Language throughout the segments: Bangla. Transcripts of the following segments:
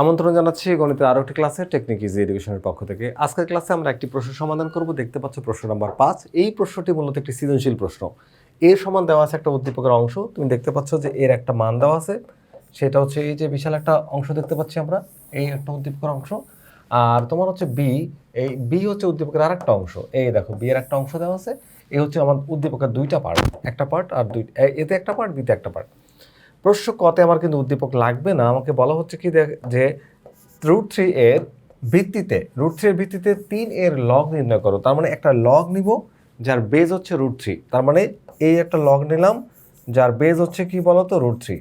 আমন্ত্রণ জানাচ্ছি গণিতের আরও একটি ক্লাসে টেকনিক ইজি এডুকেশনের পক্ষ থেকে। আজকের ক্লাসে আমরা একটি প্রশ্ন সমাধান করব। দেখতে পাচ্ছ প্রশ্ন নাম্বার পাঁচ। এই প্রশ্নটি মূলত একটি সৃজনশীল প্রশ্ন। এর সমান দেওয়া আছে একটা উদ্দীপকের অংশ। তুমি দেখতে পাচ্ছ যে এর একটা মান দেওয়া আছে। সেটা হচ্ছে এই যে বিশাল একটা অংশ দেখতে পাচ্ছি আমরা, এই একটা উদ্দীপকের অংশ। আর তোমার হচ্ছে বি এই বি হচ্ছে উদ্দীপকের আর একটা অংশ। এই দেখো বি এর একটা অংশ দেওয়া আছে। এই হচ্ছে আমার উদ্দীপকের দুইটা পার্ট একটা পার্ট আর দুই এতে একটা পার্ট বিতে একটা পার্ট প্রশ্ন কতে আমার কিন্তু উদ্দীপক লাগবে না। আমাকে বলা হচ্ছে কি যে রুট থ্রি এর ভিত্তিতে রুট থ্রি এর ভিত্তিতে তিন এর লগ নির্ণয় করো। তার মানে একটা লগ নিব যার বেজ হচ্ছে রুট থ্রি তার মানে এই একটা লগ নিলাম যার বেজ হচ্ছে কি বলতো? রুট থ্রি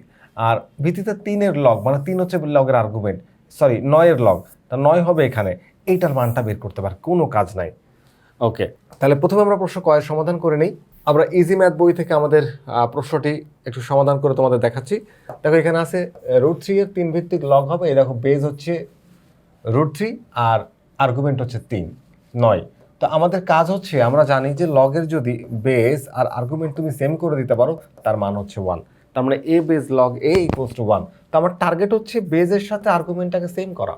আর ভিত্তিতে তিনের লগ মানে তিন হচ্ছে লগের আর্গুমেন্ট সরি নয়ের লগ তা নয় হবে এখানে। এইটার মানটা বের করতে পারে কোনো কাজ নাই। ওকে তাহলে প্রথমে আমরা প্রশ্ন কয়ের সমাধান করে নিই। আমরা ইজি ম্যাথ বই থেকে আমাদের প্রশ্নটি একটু সমাধান করে তোমাদের দেখাচ্ছি। দেখো, এখানে আছে রুট থ্রি এর তিন ভিত্তিক লগ হবে। এই দেখো বেজ হচ্ছে রুট থ্রি আর আর্গুমেন্ট হচ্ছে তিন, নয়। তো আমাদের কাজ হচ্ছে, আমরা জানি যে লগের যদি বেস আর আর্গুমেন্ট তুমি সেম করে দিতে পারো, তার মান হচ্ছে ওয়ান তার মানে a base log a equals to one তো আমার টার্গেট হচ্ছে বেজের সাথে আর্গুমেন্টটাকে সেম করা।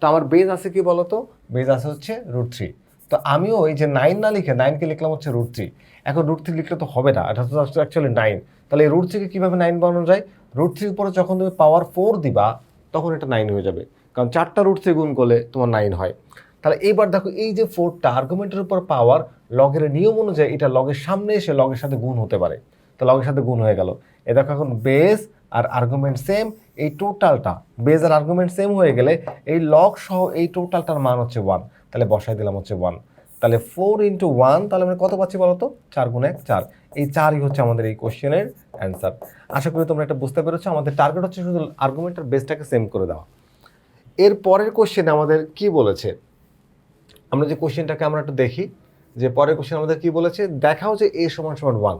তো আমার বেজ আছে কি বলতো? বেজ আছে হচ্ছে রুট থ্রি তো আমিও এই যে নাইন না লিখে নাইনকে লিখলাম হচ্ছে রুট থ্রি এখন রুট থ্রি লিখলে তো হবে না। এটা তো অ্যাকচুয়ালি নাইন তাহলে এই রুট থ্রিকে কীভাবে নাইন বানানো যায়? রুট থ্রির উপরে যখন তুমি পাওয়ার ফোর দিবা, তখন এটা নাইন হয়ে যাবে। কারণ চারটা রুট থ্রি গুণ করলে তোমার নাইন হয়। তাহলে এইবার দেখো এই যে ফোরটা আর্গুমেন্টের উপর পাওয়ার লগের নিয়ম অনুযায়ী এটা লগের সামনে এসে লগের সাথে গুণ হতে পারে। তো লগের সাথে গুণ হয়ে গেল। এ দেখো এখন বেস আর আর্গুমেন্ট সেম এই টোটালটা বেস আর আর্গুমেন্ট সেম হয়ে গেলে এই লগ সহ এই টোটালটার মান হচ্ছে ওয়ান তাহলে বসাই দিলাম হচ্ছে ওয়ান তাহলে ফোর ইন্টু ওয়ান তাহলে আমরা কত পাচ্ছি বলো তো চার গুণ এক, চার, এই চারই হচ্ছে আমাদের এই কোশ্চেনের অ্যান্সার আশা করি তোমরা এটা বুঝতে পেরেছ, আমাদের টার্গেট হচ্ছে শুধু আর্গুমেন্টের বেসটাকে সেম করে দেওয়া, এর পরের কোশ্চেনে আমাদের কি বলেছে, আমরা যে কোশ্চেনটাকে আমরা একটু দেখি, যে পরের কোশ্চেন আমাদের কি বলেছে, দেখাও যে এ সমান সমান ওয়ান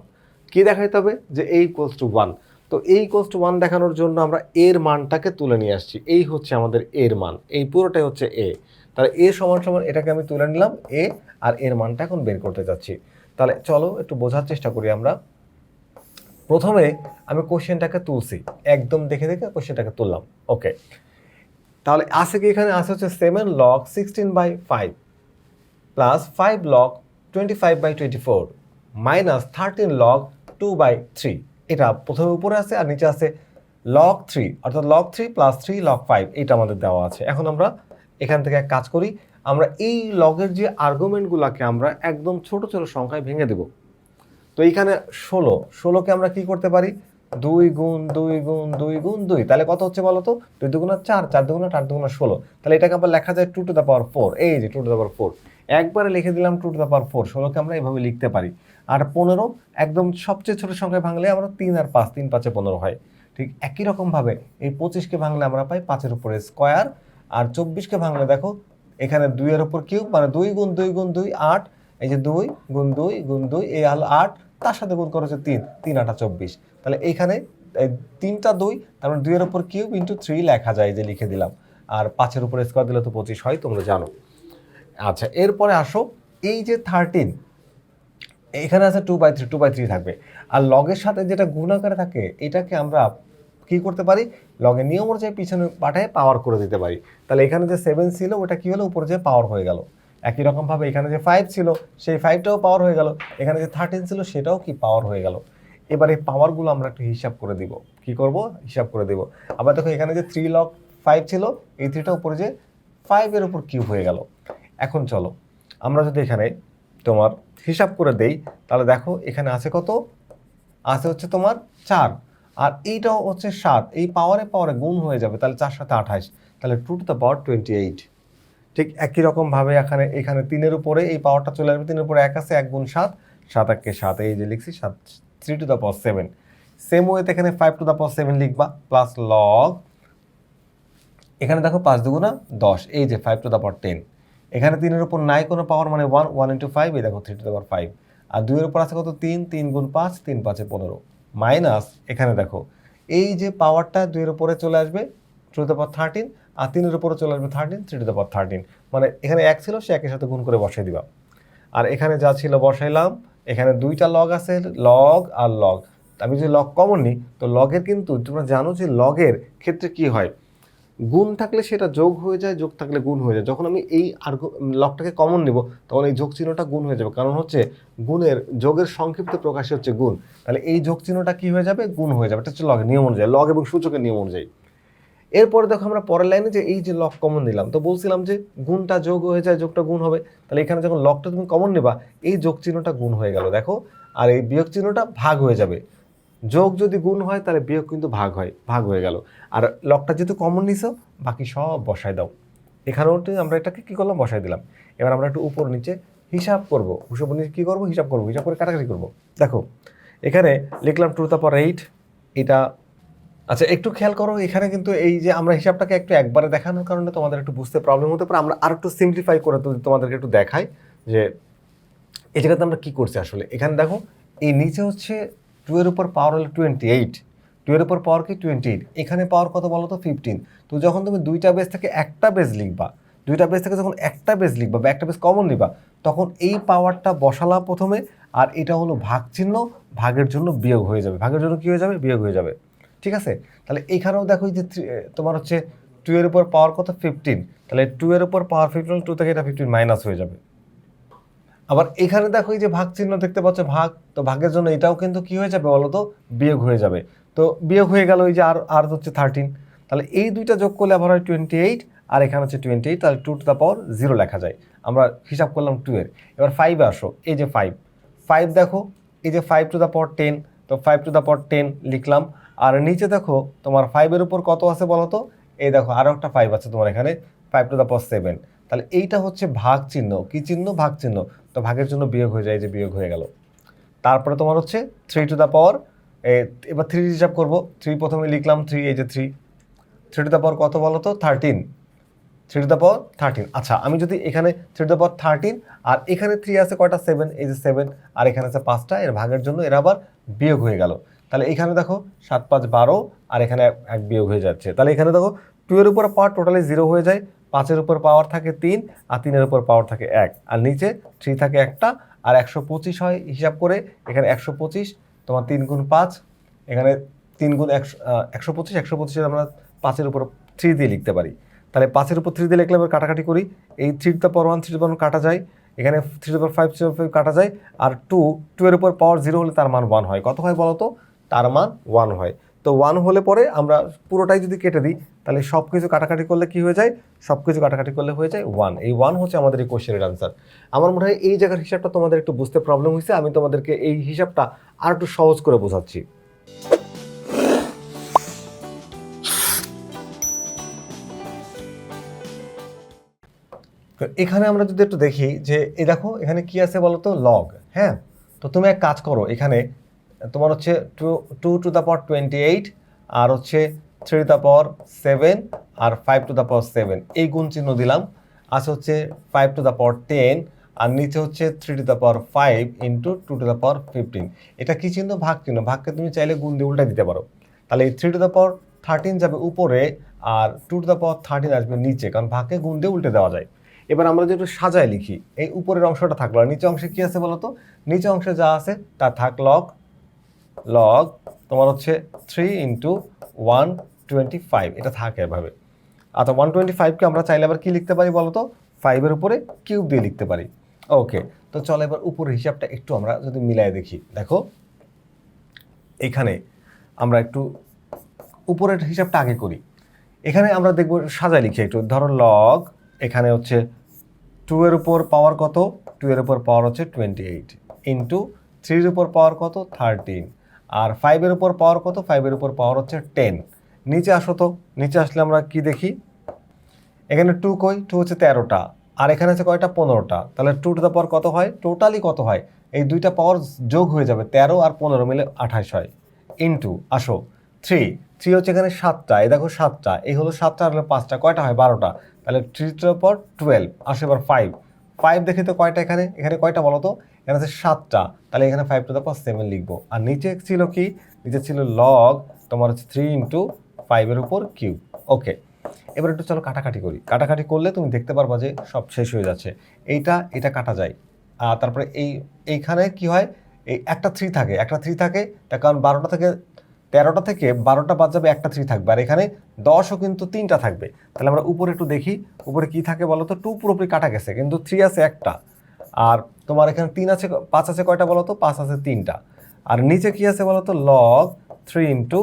কি দেখাইতে হবে? যে এ ইকুয়ালস টু ওয়ান তো এই ইকুয়ালস টু ওয়ান দেখানোর জন্য আমরা এর মানটাকে তুলে নিয়ে আসছি। এই হচ্ছে আমাদের এর মান। এই পুরোটাই হচ্ছে এ। তাহলে এ সমান সমান এটাকে আমি তুলে নিলাম, এ আর এর মানটা এখন বের করতে যাচ্ছি। তাহলে চলো একটু বোঝার চেষ্টা করি আমরা। প্রথমে আমি কোশ্চেনটাকে তুলছি। একদম দেখে দেখে কোশ্চেনটাকে তুললাম। ওকে। তাহলে আছে কি এখানে? আছে হচ্ছে seven log sixteen by five plus five log twenty five by twenty four minus thirteen log two by three এটা প্রথমে উপরে আছে আর নিচে আছে লক থ্রি অর্থাৎ log three plus three log five এটা আমাদের দেওয়া আছে। এখন আমরা এখান থেকে এক কাজ করি, আমরা এই লগের যে আর্গুমেন্টগুলোকে আমরা একদম ছোট ছোট সংখ্যায় ভেঙে দেব। তো এইখানে ষোলো, ষোলোকে আমরা কি করতে পারি? দুই গুণ দুই গুণ দুই গুণ, দুই। তাহলে কত হচ্ছে বলো তো? দুই দুগুণা চার চার দুগুণা চার দুগুণা ষোলো। তাহলে এটাকে আবার লেখা যায় two to the power four এই যে two to the power four একবারে লিখে দিলাম two to the power four ষোলোকে আমরা এভাবে লিখতে পারি। আর পনেরো, একদম সবচেয়ে ছোট সংখ্যায় ভাঙলে আমরা তিন আর পাঁচ, তিন পাঁচে পনেরো হয়। ঠিক একই রকমভাবে এই পঁচিশকে ভাঙলে আমরা পাই পাঁচের উপরে স্কোয়ার, আর চব্বিশকে ভাঙলে দেখো এখানে দুইয়ের উপর কিউব মানে দুই গুণ দুই গুণ দুই, আট, এই যে দুই গুণ দুই গুণ দুই এই হলো আট, তার সাথে গুণ করেছে তিন তিন আটা চব্বিশ। তাহলে এইখানে তিনটা দুই, তার মানে দুইয়ের উপর কিউব ইন্টু থ্রি লেখা যায় যে লিখে দিলাম। আর পাঁচের উপরে স্কোয়ার দিলে তো পঁচিশ হয়, তোমরা জানো। আচ্ছা এরপরে আসো, এই যে থার্টিন এখানে আছে two by three two by three থাকবে। আর লগের সাথে যেটা গুণাকারে থাকে, এটাকে আমরা কি করতে পারি? লগের নিয়ম অনুযায়ী পিছনে পাঠায় পাওয়ার করে দিতে পারি। তাহলে এখানে যে সেভেন ছিল, ওটা কি হলো? উপরে যে পাওয়ার হয়ে গেল। একই রকমভাবে এখানে যে ফাইভ ছিল, সেই ফাইভটাও পাওয়ার হয়ে গেল। এখানে যে থার্টিন ছিল, সেটাও কি পাওয়ার হয়ে গেল। এবার এই পাওয়ারগুলো আমরা একটু হিসাব করে দিব। কি করব? হিসাব করে দিব। আবার দেখো, এখানে যে থ্রি লগ ফাইভ ছিল, এই থ্রিটা উপরে যে ফাইভের উপর কিউব হয়ে গেল। এখন চলো, আমরা যদি এখানে তোমার হিসাব করে দেই, তাহলে দেখো এখানে আছে কত? আছে হচ্ছে তোমার চার। আর এইটাও হচ্ছে সাত। এই পাওয়ারে পাওয়ারে গুণ হয়ে যাবে, তাহলে চার সাথে আঠাশ তাহলে two to the power twenty eight ঠিক একই রকমভাবে এখানে এখানে তিনের উপরে এই পাওয়ারটা চলে আসবে, তিনের উপরে এক আছে, এক গুণ সাত। সাত একে সাত, এই যে লিখছি, সাত three to the power seven same ওয়েতে এখানে five to the power seven লিখবা প্লাস লগ এখানে দেখো পাঁচ দুগুণা দশ, এই যে five to the power ten এখানে তিনের উপর নাই কোনো পাওয়ার মানে ওয়ান ওয়ান ইন্টু ফাইভ এই দেখো থ্রি টু পাওয়ার ফাইভ আর দুইয়ের উপর আছে কত? তিন তিন গুণ পাঁচ, তিন পাঁচে পনেরো। মাইনাস এখানে দেখো, এই যে পাওয়ারটা দুইয়ের উপরে চলে আসবে টু দ্য পাওয়ার থার্টিন আর তিনের উপরে চলে আসবে thirteen three to the power thirteen মানে এখানে এক ছিল, সে একের সাথে গুণ করে বসাই দিবা। আর এখানে যা ছিল বসাইলাম, এখানে দুইটা লগ আছে লগ আর লগ আমি যদি লগ কমন নিই, তো লগের কিন্তু তোমরা জানো যে লগের ক্ষেত্রে কি হয়? গুণ থাকলে সেটা যোগ হয়ে যায়, যোগ থাকলে গুণ হয়ে যায়। যখন আমি এই আর্গ লকটাকে কমন নিব, তখন এই যোগ চিহ্নটা গুণ হয়ে যাবে। কারণ হচ্ছে গুণের, যোগের সংক্ষিপ্ত প্রকাশই হচ্ছে গুণ। তাহলে এই যোগ চিহ্নটা কী হয়ে যাবে? গুণ হয়ে যাবে। এটা হচ্ছে লগের নিয়ম অনুযায়ী লগ এবং সূচকের নিয়ম অনুযায়ী। এরপরে দেখো আমরা পরের লাইনে যে এই যে লক কমন দিলাম তো বলছিলাম যে গুণটা যোগ হয়ে যায়, যোগটা গুণ হবে। তাহলে এখানে যখন লকটা তুমি কমন নেবা, এই যোগ চিহ্নটা গুণ হয়ে গেল। দেখো, আর এই বিয়োগ চিহ্নটা ভাগ হয়ে যাবে। যোগ যদি গুণ হয়, তাহলে বিয়োগ কিন্তু ভাগ হয়, ভাগ হয়ে গেল। আর লকটা যেহেতু কমন নিছো, বাকি সব বসায় দাও। এখানেও আমরা এটাকে কী করলাম? বসায় দিলাম। এবার আমরা একটু উপর নিচে হিসাব করব। হিসাব নিচে কী করব? হিসাব করব, হিসাব করে কাটাকাটি করব। দেখো, এখানে লিখলাম টু দ্য পর এইট এটা আচ্ছা একটু খেয়াল করো, এখানে কিন্তু এই যে আমরা হিসাবটাকে একটু একবারে দেখানোর কারণে তোমাদের একটু বুঝতে প্রবলেম হতে পারে। আমরা আর একটু সিম্পলিফাই করে তোমাদেরকে একটু দেখাই যে এই জায়গাতে আমরা কী করছি আসলে? এখানে দেখো, এই নিচে হচ্ছে টু এর উপর পাওয়ার হলো টোয়েন্টি এইট টু এর উপর পাওয়ার কি টোয়েন্টি এইট এখানে পাওয়ার কত বলো তো? ফিফটিন তো যখন তুমি দুইটা বেস থেকে একটা বেস লিখবা, দুইটা বেস থেকে যখন একটা বেস লিখবা বা একটা বেস কমন নিবা, তখন এই পাওয়ারটা বসালা প্রথমে আর এটা হলো ভাগ চিহ্ন, ভাগের জন্য বিয়োগ হয়ে যাবে। ভাগের জন্য কি হয়ে যাবে? বিয়োগ হয়ে যাবে। ঠিক আছে? তাহলে এখানেও দেখো যে তোমার হচ্ছে টু এর উপর পাওয়ার কত? ফিফটিন তাহলে টু এর উপর পাওয়ার ফিফটিন টু থেকে এটা ফিফটিন মাইনাস হয়ে যাবে। আবার এখানে দেখো এই যে ভাগ চিহ্ন দেখতে পাচ্ছ, ভাগ, তো ভাগের জন্য এটাও কিন্তু কি হয়ে যাবে বলো তো বিয়োগ হয়ে যাবে। তো বিয়োগ হয়ে গেল ওই যে আর আর হচ্ছে থার্টিন তাহলে এই দুইটা যোগ করলে আবার হয় টোয়েন্টি এইট আর এখানে হচ্ছে টোয়েন্টি এইট তাহলে two to the power zero লেখা যায়। আমরা হিসাব করলাম টু এর। এবার ফাইভে আসো, এই যে ফাইভ ফাইভ দেখো, এই যে five to the power ten তো five to the power ten লিখলাম। আর নিচে দেখো, তোমার ফাইভের উপর কত আছে বলো তো এই দেখো আরও একটা ফাইভ আছে তোমার এখানে five to the power seven তাহলে এইটা হচ্ছে ভাগ চিহ্ন। কি চিহ্ন? ভাগ চিহ্ন। তো ভাগের জন্য বিয়োগ হয়ে যায় যে বিয়োগ হয়ে গেল। তারপরে তোমার হচ্ছে থ্রি টু দ্য পাওয়ার এবার থ্রি হিসাব করব। থ্রি প্রথমে লিখলাম থ্রি এই যে three three to the power কত বলো তো thirteen three to the power thirteen আচ্ছা আমি যদি এখানে three to the power thirteen আর এখানে থ্রি আছে কয়টা? সেভেন এই যে সেভেন আর এখানে আছে পাঁচটা, এর ভাগের জন্য এরা আবার বিয়োগ হয়ে গেল। তাহলে এখানে দেখো সাত, পাঁচ, বারো, আর এখানে এক- এক বিয়োগ হয়ে যাচ্ছে। তাহলে এখানে দেখো টু এর উপর পাওয়ার টোটালি জিরো হয়ে যায়। পাঁচের উপর পাওয়ার থাকে তিন, আর তিনের উপর পাওয়ার থাকে এক। আর নিচে থ্রি থাকে একটা, আর একশো পঁচিশ হয় হিসাব করে, এখানে একশো পঁচিশ, তোমার তিন গুণ পাঁচ, এখানে তিন গুণ একশো একশো পঁচিশ, একশো পঁচিশের আমরা পাঁচের উপর থ্রি দিয়ে লিখতে পারি। তাহলে পাঁচের উপর থ্রি দিয়ে লিখলে আমরা কাটাকাটি করি। এই three to power one three power কাটা যায়, এখানে three power five three five কাটা যায়, আর টু টু এর উপর পাওয়ার জিরো হলে তার মান ওয়ান হয়। কত হয় বলো তো তার মান ওয়ান হয়। তো ওয়ান হলে পরে আমরা পুরোটাই যদি কেটে দিই, তাহলে সব কিছু কাটাকাটি করলে কি হয়ে যায়? সব কিছু কাটাকাটি করলে হয়ে যায় ওয়ান এই ওয়ান হচ্ছে আমাদের এই কোশ্চেনের আনসার আমার মনে হয় এই জায়গার হিসাবটা তোমাদের একটু বুঝতে প্রবলেম হয়েছে, আমি তোমাদেরকে এই হিসাবটা আর একটু সহজ করে বোঝাচ্ছি। এখানে আমরা যদি একটু দেখি যে, এই দেখো এখানে কি আছে বলো তো লগ হ্যাঁ? তো তুমি এক কাজ করো, এখানে তোমার হচ্ছে two two to the power twenty eight আর হচ্ছে three to the power seven R five to the power seven এই গুণ চিহ্ন দিলাম। আছে হচ্ছে five to the power ten আর নিচে হচ্ছে three to the power five into two to the power fifteen এটা কি চিহ্ন? ভাগ চিহ্ন। ভাগকে তুমি চাইলে গুণ দিয়ে উল্টা দিতে পারো। তাহলে এই three to the power thirteen যাবে উপরে আর two to the power thirteen আসবে নিচে, কারণ ভাগকে গুণ দিয়ে উল্টে দেওয়া যায়। এবার আমরা যদি একটু সাজায় লিখি, এই উপরের অংশটা থাকল। আর নিচে অংশে কি আছে বলো তো নিচে অংশে যা আছে তা থাক লগ লগ তোমার হচ্ছে three into one twenty five এটা থাকে এভাবে। আচ্ছা ওয়ান টোয়েন্টি ফাইভকে আমরা চাইলে আবার কী লিখতে পারি বলো তো? ফাইভের উপরে কিউব দিয়ে লিখতে পারি। ওকে তো চলো এবার উপরের হিসাবটা একটু আমরা যদি মিলাই দেখি। দেখো, এখানে আমরা একটু উপরের হিসাবটা আগে করি। এখানে আমরা দেখব সাজায় লিখি একটু। ধরো লগ এখানে হচ্ছে টু এর উপর পাওয়ার কত? টু এর উপর পাওয়ার হচ্ছে টোয়েন্টি এইট ইন্টু থ্রির উপর পাওয়ার কত? থার্টিন আর ফাইভের উপর পাওয়ার কত? ফাইভের উপর পাওয়ার হচ্ছে টেন নিচে আসো তো, নিচে আসলে আমরা কি দেখি? এখানে টু কই? টু হচ্ছে তেরোটা। আর এখানে আছে কয়টা? পনেরোটা। তাহলে টু টু দ্য পাওয়ার কত হয়? টোটালি কত হয়? এই দুইটা পাওয়ার যোগ হয়ে যাবে তেরো আর পনেরো মিলে আঠাশ হয়। ইন্টু আসো। থ্রি থ্রি হচ্ছে এখানে সাতটা। এই দেখো সাতটা। এই হলো সাতটা আর হলো পাঁচটা। কয়টা হয়? বারোটা। তাহলে three to the power twelve আসো এবার ফাইভ ফাইভ দেখি তো কয়টা এখানে? এখানে কয়টা বলো তো? এখানে আছে সাতটা, তাহলে এখানে five to the power seven লিখব। আর নিচে ছিল কি? নিচে ছিল লগ তোমার হচ্ছে থ্রি ইন্টু ফাইভের উপর কিউ ওকে এবার একটু চলো কাটাকাটি করি। কাটাকাটি করলে তুমি দেখতে পারবা যে সব শেষ হয়ে যাচ্ছে। এইটা, এটা কাটা যায়। আর তারপরে এই, এইখানে কি হয়? এই একটা থ্রি থাকে, একটা থ্রি থাকে তার কারণ বারোটা থেকে, তেরোটা থেকে বারোটা বাদ যাবে একটা থ্রি থাকবে। আর এখানে দশও কিন্তু তিনটা থাকবে। তাহলে আমরা উপরে একটু দেখি, উপরে কি থাকে বলো তো টু পুরোপুরি কাটা গেছে, কিন্তু থ্রি আছে একটা। আর তোমার এখানে তিন আছে, পাঁচ আছে কয়টা বলো তো? পাঁচ আছে তিনটা। আর নিচে কি আছে বলো তো? Log three into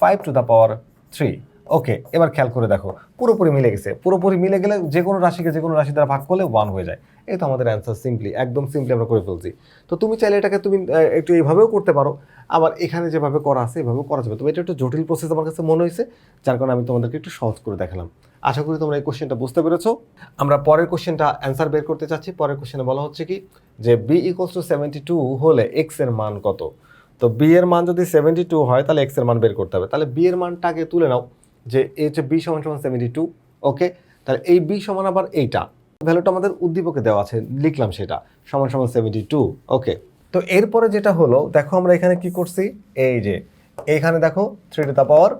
five to the power three okay এবার খেয়াল করে দেখো। পুরোপুরি মিলে গেছে। পুরোপুরি মিলে গেলে যে কোনো রাশিকে যে কোনো রাশি দ্বারা ভাগ করলে ওয়ান হয়ে যায়। এই তো আমাদের অ্যান্সার সিম্পলি একদম সিম্পলি আমরা করে ফেলছি। তো তুমি চাইলে এটাকে তুমি একটু এইভাবেও করতে পারো। আবার এখানে যেভাবে করা আছে, এভাবেও করা যাবে। তবে এটা একটু জটিল প্রসেস আমার কাছে মনে হয়েছে, যার কারণে আমি তোমাদেরকে একটু সহজ করে দেখালাম। আশা করি তোমরা এই কোশ্চেনটা বুঝতে পেরেছ। আমরা পরের কোশ্চেনটা অ্যান্সার বের করতে চাচ্ছি। পরের কোশ্চেনে বলা হচ্ছে কি যে b equals to seventy two হলে এক্সের মান কত? তো বি এর মান যদি সেভেন্টি টু হয়, তাহলে এক্সের মান বের করতে হবে। তাহলে বি এর মানটা আগে তুলে নাও যে এই হচ্ছে বি সমান সমান সেভেন্টি টু ওকে তাহলে এই বি সমান আবার এইটা। ভ্যালুটা আমাদের উদ্দীপকে দেওয়া আছে, লিখলাম সেটা। সমান সমান সেভেন্টি টু ওকে তো এরপরে যেটা হলো, দেখো আমরা এখানে কি করছি? এই যে এইখানে দেখো three to the power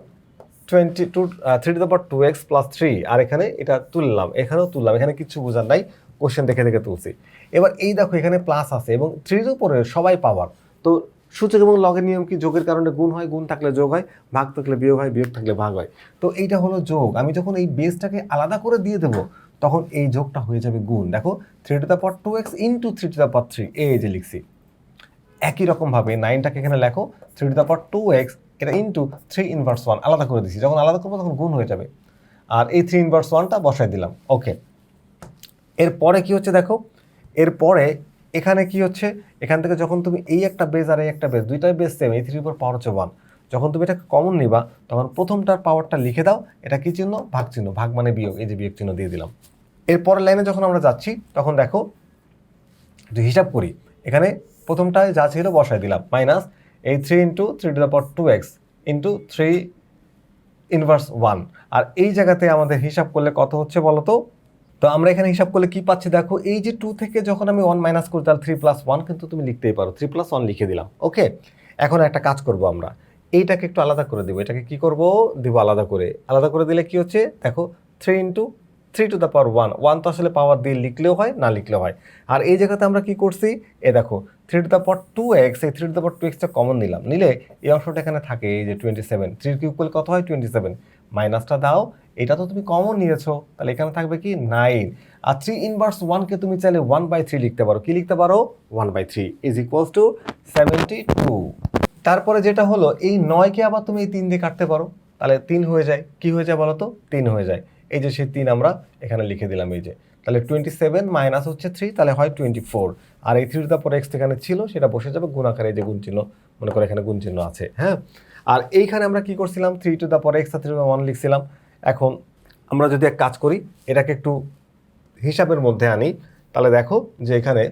twenty two three to the two x plus three আর এখানে এটা তুললাম, এখানেও তুললাম, এখানে কিছু বোঝার নাই কোশ্চেন দেখে দেখে তুলছি। এবার এই দেখো এখানে প্লাস আছে এবং থ্রির উপরে সবাই পাওয়ার তো সূচক এবং লগের নিয়ম কি? যোগের কারণে গুণ হয়, গুণ থাকলে যোগ হয়, ভাগ থাকলে বিয়োগ হয়, বিয়োগ থাকলে ভাগ হয়। তো এইটা হলো যোগ। আমি যখন এই বেসটাকে আলাদা করে দিয়ে দেবো, তখন এই যোগটা হয়ে যাবে গুণ। দেখো three to the power two x into three to the power three এই যে লিখছি। একই রকমভাবে নাইনটাকে এখানে লেখো three to the power two x এটা ইন্টু থ্রি ইনভার্স ওয়ান আলাদা করে দিছি। যখন আলাদা করব তখন গুণ হয়ে যাবে। আর এই থ্রি ইনভার্স ওয়ানটা বসাই দিলাম। ওকে এরপরে কি হচ্ছে দেখো? এরপরে এখানে কি হচ্ছে? এখান থেকে যখন তুমি এই একটা বেজ আর এই একটা বেজ দুইটাই বেজ সেম এই থ্রির উপর পাওয়ার হচ্ছে ওয়ান যখন তুমি এটা কমন নিবা, তখন প্রথমটার পাওয়ারটা লিখে দাও। এটা কি চিহ্ন? ভাগ চিহ্ন। ভাগ মানে বিয়োগ। এই যে বিয়োগ চিহ্ন দিয়ে দিলাম। এরপরের লাইনে যখন আমরা যাচ্ছি, তখন দেখো, যদি হিসাব করি, এখানে প্রথমটায় যা ছিল বসাই দিলাম। মাইনাস এই three into three to the power two x into three inverse one আর এই জায়গাতে আমাদের হিসাব করলে কত হচ্ছে বলো তো তো আমরা এখানে হিসাব করলে কি পাচ্ছি? দেখো, এই যে টু থেকে যখন আমি ওয়ান মাইনাস করি, তাহলে থ্রি প্লাস ওয়ান কিন্তু তুমি লিখতেই পারো। থ্রি প্লাস ওয়ান লিখে দিলাম। ওকে এখন একটা কাজ করব আমরা। এইটাকে একটু আলাদা করে দেবো। এটাকে কি করব? দিব আলাদা করে। আলাদা করে দিলে কি হচ্ছে? দেখো three into three to the power one one তো আসলে পাওয়ার দিয়ে লিখলেও হয়, না লিখলেও হয়। আর এই জায়গাতে আমরা কি করছি? এ দেখো three to the power two x এই three to the power two extra common নিলাম। নিলে এই অংশটা এখানে থাকে, এই যে টোয়েন্টি সেভেন থ্রির কিউব করলে কত হয়? টোয়েন্টি সেভেন মাইনাসটা দাও, এটা তো তুমি কমন নিয়েছো। তাহলে এখানে থাকবে কি? নাইন আর থ্রি ইনভার্স ওয়ানকে তুমি চাইলে ওয়ান বাই থ্রি লিখতে পারো। কি লিখতে পারো? One by three is equals to seventy two তারপরে যেটা হলো, এই নয়কে আবার তুমি এই তিন দিয়ে কাটতে পারো। তাহলে তিন হয়ে যায়। কি হয়ে যায় বলো তো তিন হয়ে যায়। এই যে সেই তিন আমরা এখানে লিখে দিলাম এই যে। তাহলে টোয়েন্টি সেভেন মাইনাস হচ্ছে থ্রি তাহলে হয় টোয়েন্টি ফোর আর এই থ্রির তারপর এক্স এখানে ছিল, সেটা বসে যাবে, গুণ আকারে এই যে গুণ চিহ্ন, মনে করে এখানে গুণ চিহ্ন আছে হ্যাঁ? আর এইখানে আমরা কি করছিলাম? Three to the power x three one লিখছিলাম। এখন আমরা যদি এক কাজ করি, এটাকে একটু হিসাবের মধ্যে আনি, তাহলে দেখো যে এখানে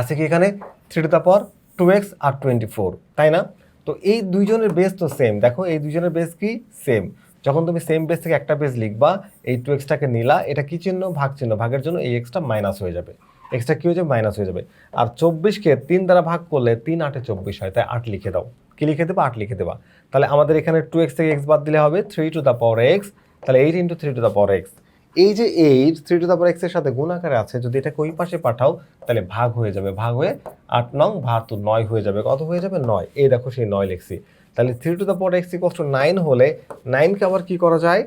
আছে কি এখানে? Three to power two x R twenty four তাই না? তো এই দুইজনের বেস তো সেম দেখো এই দুইজনের বেস কি? সেম যখন তুমি সেম বেস থেকে একটা বেস লিখবা, এই টু এক্সটাকে নিলা, এটা কি চিহ্ন? ভাগ চিহ্ন। ভাগের জন্য এই এক্সটা মাইনাস হয়ে যাবে। এক্সটা কী হয়ে যাবে? মাইনাস হয়ে যাবে। আর চব্বিশকে তিন দ্বারা ভাগ করলে তিন আটে চব্বিশ হয়, তাই আট লিখে দাও। কি লিখে দেবা? আট লিখে দেবা। তাহলে আমাদের এখানে টু এক্স থেকে এক্স বাদ দিলে হবে three to the power x তাহলে eight into three to the power x এই যে eight three to the power এক্সের সাথে গুণ আকারে আছে, যদি এটাকে ওই পাশে পাঠাও, তাহলে ভাগ হয়ে যাবে, ভাগ হয়ে আট নং বাহাত্তর নয় হয়ে যাবে। কত হয়ে যাবে? নয়। এই দেখো সেই নয় লিখছি। তাহলে three to the power x equals to nine হলে নাইনকে আবার কী করা যায়?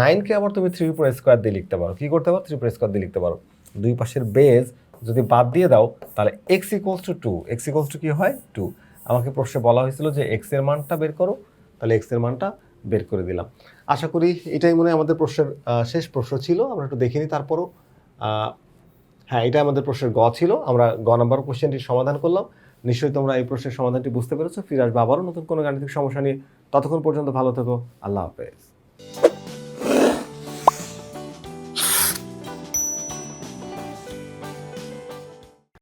নাইনকে আবার তুমি থ্রি উপর স্কোয়ার দিয়ে লিখতে পারো। কী করতে পারো? থ্রি উপর স্কোয়ার দিয়ে লিখতে পারো। দুই পাশের বেজ যদি বাদ দিয়ে দাও, তাহলে x equals to two x equals to কী হয়? টু আমাকে প্রশ্নে বলা হয়েছিল যে এক্সের মানটা বের করো। তাহলে এক্সের মানটা বের করে দিলাম। আশা করি এটাই মনে হয় আমাদের প্রশ্নের শেষ প্রশ্ন ছিল। আমরা একটু দেখে নিই তারপরও। হ্যাঁ এটা আমাদের প্রশ্নের গ ছিল। আমরা গ নাম্বার কোশ্চেনটির সমাধান করলাম। নিশ্চয়ই তোমরা এই প্রশ্নের সমাধানটি বুঝতে পেরেছ। ফিরে আসবে আবারও নতুন কোনো গাণিতিক সমস্যা নিয়ে ততক্ষণ পর্যন্ত ভালো থেকো। আল্লাহ হাফেজ।